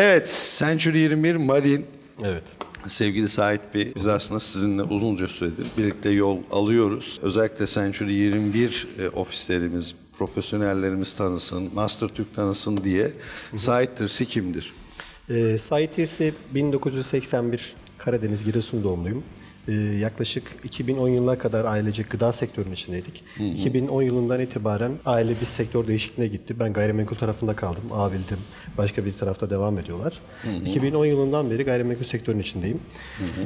Evet, Century 21 Marine. Evet. Sevgili Sait Bey, biz aslında sizinle uzunca süredir birlikte yol alıyoruz. Özellikle Century 21 e, ofislerimiz, profesyonellerimiz tanısın, Master Türk tanısın diye. Sait Tırsi kimdir? Ee, Sait İrsi 1981 Karadeniz Giresun doğumluyum. Ee, yaklaşık 2010 yılına kadar ailecek gıda sektörünün içindeydik. 2010 yılından itibaren aile bir sektör değişikliğine gitti. Ben gayrimenkul tarafında kaldım. Abildim. Başka bir tarafta devam ediyorlar. 2010 yılından beri gayrimenkul sektörünün içindeyim.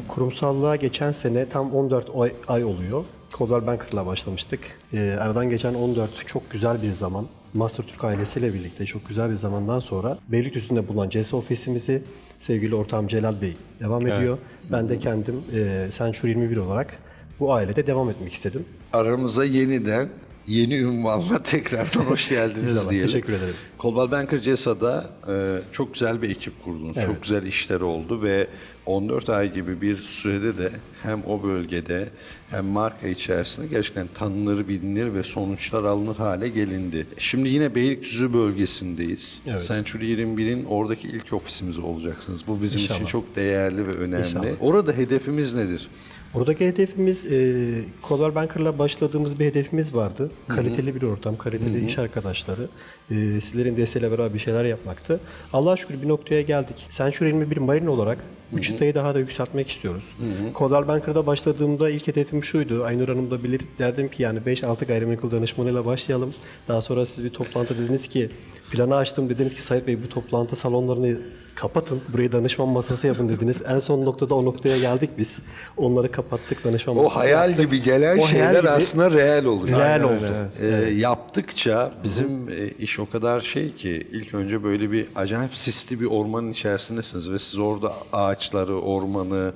Kurumsallığa geçen sene tam 14 ay, ay oluyor. Coldwell Banker'la başlamıştık. Ee, aradan geçen 14 çok güzel bir zaman. Master Türk ailesiyle birlikte çok güzel bir zamandan sonra Beylikdüzü'nde bulunan CS ofisimizi sevgili ortağım Celal Bey devam ediyor. Ben de kendim e, Century 21 olarak bu ailede devam etmek istedim. Aramıza yeniden yeni ünvanla tekrardan hoş geldiniz diyelim. teşekkür ederim. Coldwell Banker CESA'da e, çok güzel bir ekip kurdunuz. Çok güzel işler oldu ve 14 ay gibi bir sürede de hem o bölgede hem marka içerisinde gerçekten tanınır, bilinir ve sonuçlar alınır hale gelindi. Şimdi yine Beylikdüzü bölgesindeyiz. Evet. Century 21'in oradaki ilk ofisimiz olacaksınız. Bu bizim için İnşallah. çok değerli ve önemli. İnşallah. Orada hedefimiz nedir? Oradaki hedefimiz, e, Coldwell Banker'la başladığımız bir hedefimiz vardı. Kaliteli bir ortam, kaliteli iş arkadaşları. E, sizlerin desteğiyle beraber bir şeyler yapmaktı. Allah'a şükür bir noktaya geldik. Century 21 Marine olarak bu çıtayı daha da yükseltmek istiyoruz. Coldwell Banker'da başladığımda ilk hedefim şuydu. Aynur Hanım da bilir derdim ki yani 5-6 gayrimenkul danışmanıyla başlayalım. Daha sonra siz bir toplantı dediniz ki planı açtım dediniz ki Sayit Bey bu toplantı salonlarını kapatın. Burayı danışman masası yapın dediniz. En son noktada o noktaya geldik biz. Onları kapattık danışman O masası hayal yaptık. gibi gelen O şeyler gibi aslında reel oluyor. Real oldu. Ee, Yaptıkça bizim e, iş o kadar şey ki ilk önce böyle bir acayip sisli bir ormanın içerisindesiniz ve siz orada ağaçları, ormanı,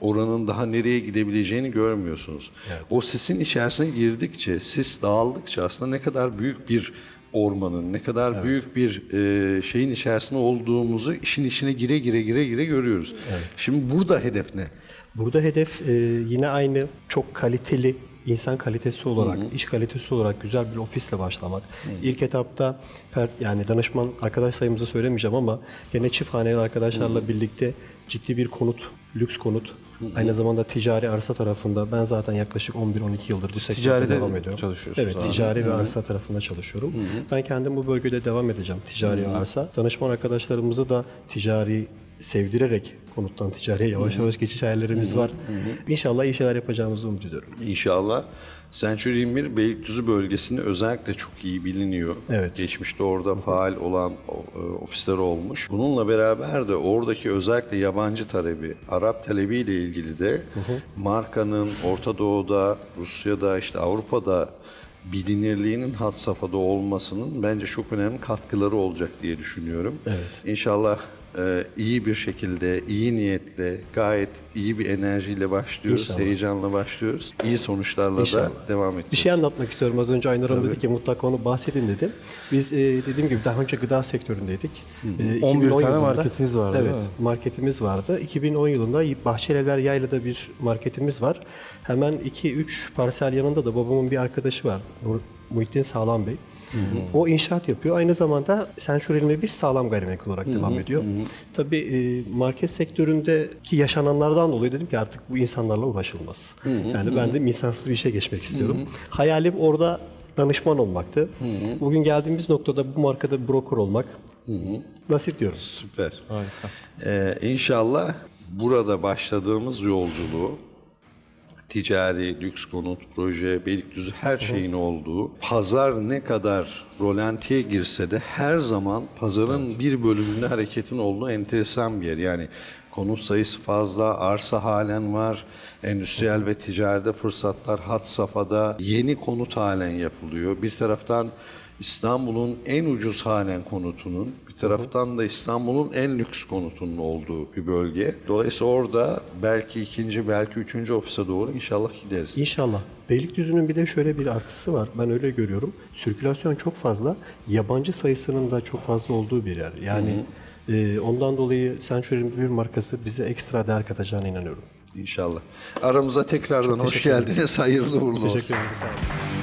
oranın daha nereye gidebileceğini görmüyorsunuz. O sisin içerisine girdikçe, sis dağıldıkça aslında ne kadar büyük bir ormanın, ne kadar büyük bir e, şeyin içerisinde olduğumuzu işin içine gire gire gire gire görüyoruz. Şimdi burada hedef ne? Burada hedef e, yine aynı çok kaliteli insan kalitesi olarak, iş kalitesi olarak güzel bir ofisle başlamak. İlk etapta per, yani danışman arkadaş sayımızı söylemeyeceğim ama gene çift haneli arkadaşlarla birlikte ciddi bir konut, lüks konut, aynı zamanda ticari arsa tarafında ben zaten yaklaşık 11-12 yıldır bu sektörde ticaride devam ediyorum. çalışıyorsunuz Evet, abi. ticari ve arsa tarafında çalışıyorum. Ben kendim bu bölgede devam edeceğim ticari arsa. Danışman arkadaşlarımızı da ticari sevdirerek konuttan ticariye yavaş yavaş geçiş hayallerimiz var. İnşallah iyi şeyler yapacağımızı umut ediyorum. İnşallah. Century 21 Beylikdüzü bölgesinde özellikle çok iyi biliniyor. Evet. Geçmişte orada faal olan e, ofisler olmuş. Bununla beraber de oradaki özellikle yabancı talebi, Arap talebiyle ilgili de markanın Orta Doğu'da, Rusya'da, işte Avrupa'da bilinirliğinin had safhada olmasının bence çok önemli katkıları olacak diye düşünüyorum. Evet. İnşallah e, iyi bir şekilde, iyi niyetle, gayet iyi bir enerjiyle başlıyoruz. İnşallah. Heyecanla başlıyoruz. İyi sonuçlarla İnşallah. da devam edeceğiz. Bir şey anlatmak istiyorum. Az önce Aynur Hanım dedi ki mutlaka onu bahsedin dedi. Biz e, dediğim gibi daha önce gıda sektöründeydik. E, 11 2010 tane yılında- marketiniz vardı, Evet, marketimiz vardı. 2010 yılında Bahçelievler Yayla'da bir marketimiz var. Hemen 2-3 parsel yanında da babamın bir arkadaşı var. Muhittin Sağlam Bey. O inşaat yapıyor. Aynı zamanda Century 21 sağlam gayrimenkul olarak devam ediyor. Tabii e, market sektöründeki yaşananlardan dolayı dedim ki artık bu insanlarla uğraşılmaz. Yani ben de insansız bir işe geçmek istiyorum. Hayalim orada danışman olmaktı. Bugün geldiğimiz noktada bu markada broker olmak nasip diyorum. Süper. Harika. Ee, inşallah burada başladığımız yolculuğu ticari, lüks konut, proje, Beylikdüzü her şeyin olduğu, pazar ne kadar rolantiye girse de her zaman pazarın bir bölümünde hareketin olduğu enteresan bir yer. Yani konut sayısı fazla, arsa halen var, endüstriyel ve ticaride fırsatlar had safhada, yeni konut halen yapılıyor. Bir taraftan İstanbul'un en ucuz halen konutunun, bir taraftan da İstanbul'un en lüks konutunun olduğu bir bölge. Dolayısıyla orada belki ikinci, belki üçüncü ofise doğru inşallah gideriz. İnşallah. Beylikdüzü'nün bir de şöyle bir artısı var. Ben öyle görüyorum. Sirkülasyon çok fazla. Yabancı sayısının da çok fazla olduğu bir yer. Yani e, ondan dolayı Century 21 markası bize ekstra değer katacağına inanıyorum. İnşallah. Aramıza tekrardan hoş geldiniz. Hayırlı uğurlu olsun. Teşekkür ederim. Sağ olun.